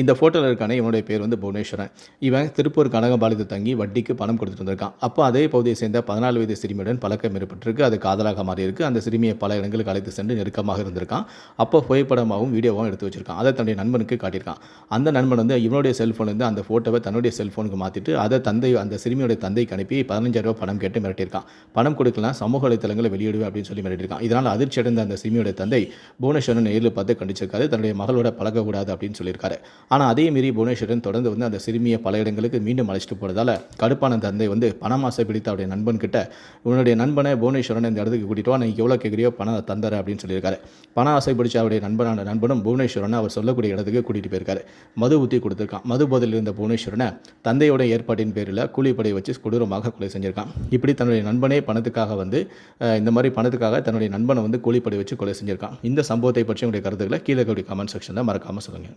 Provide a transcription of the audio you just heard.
இந்த ஃபோட்டோவில் இருக்கானே இவனுடைய பேர் வந்து புவனேஸ்வரன். இவன் திருப்பூர் கனகபாளையத்தில் தங்கி வட்டிக்கு பணம் கொடுத்துட்டு வந்திருக்கான். அப்போ அதே பகுதியை சேர்ந்த பதினாலு வயது சிறுமியுடன் பழக்கம் ஏற்பட்டிருக்கு. அது காதலாக மாறி இருக்கு அந்த சிறுமியை பல இடங்களுக்கு அழைத்து சென்று நெருக்கமாக இருந்திருக்கான். அப்போ புகைப்படமாகவும் வீடியோவாகவும் எடுத்து வச்சிருக்கான். அதை தன்னுடைய நண்பனுக்கு காட்டியிருக்கான். அந்த நண்பன் வந்து இவனுடைய செல்ஃபோன்லேருந்து அந்த ஃபோட்டோவை தன்னுடைய செல்ஃபோனுக்கு மாற்றிட்டு அதை தந்தை அந்த சிறுமியுடைய தந்தைக்கு அனுப்பி பதினஞ்சாயிரம் ரூபாய் பணம் கேட்டு மிரட்டியிருக்கான். பணம் கொடுக்கலாம் சமூக வலைத்தளங்களை வெளியிடுவேன் அப்படின்னு சொல்லி மிரட்டியிருக்கான். இதனால் அதிர்ச்சி அடைந்த அந்த சிறுமியுடைய தந்தை புவனேஸ்வரன் நேரில் பார்த்து கண்டிச்சிருக்காரு. தன்னுடைய மகளோட பழகக்கூடாது அப்படின்னு சொல்லியிருக்காரு. ஆனால் அதே மீறி புவனேஸ்வரன் தொடர்ந்து வந்து அந்த சிறுமியை பல இடங்களுக்கு மீண்டும் அழைச்சிட்டு போகிறதால கடுப்பான தந்தை வந்து பணம் ஆசை பிடித்த அவருடைய நண்பன் கிட்ட உன்னுடைய நண்பனை புவனேஸ்வரன் இந்த இடத்துக்கு கூட்டிட்டு வா நீ எவ்வளோ கேட்குறியோ பணம் தந்தர அப்படின்னு சொல்லியிருக்காரு. பண ஆசை பிடிச்ச அவருடைய நண்பனான நண்பனும் புவனேஸ்வரனை அவர் சொல்லக்கூடிய இடத்துக்கு கூட்டிகிட்டு போயிருக்காரு. மது ஊற்றி கொடுத்துருக்கான். மது போதையில் இருந்த புவனேஸ்வரனை தந்தையோட ஏற்பாட்டின் பேரில் கூலிப்படை வச்சு கொடூரமாக கொலை செஞ்சிருக்கான். இப்படி தன்னுடைய நண்பனே பணத்துக்காக வந்து இந்த மாதிரி பணத்துக்காக தன்னுடைய நண்பனை வந்து கூலிப்படை வச்சு கொலை செஞ்சிருக்கான். இந்த சம்பவத்தை பற்றி உங்களுடைய கருத்துக்களை கீழே கமெண்ட் செக்ஷனில் மறக்காமல் சொல்லுங்கள்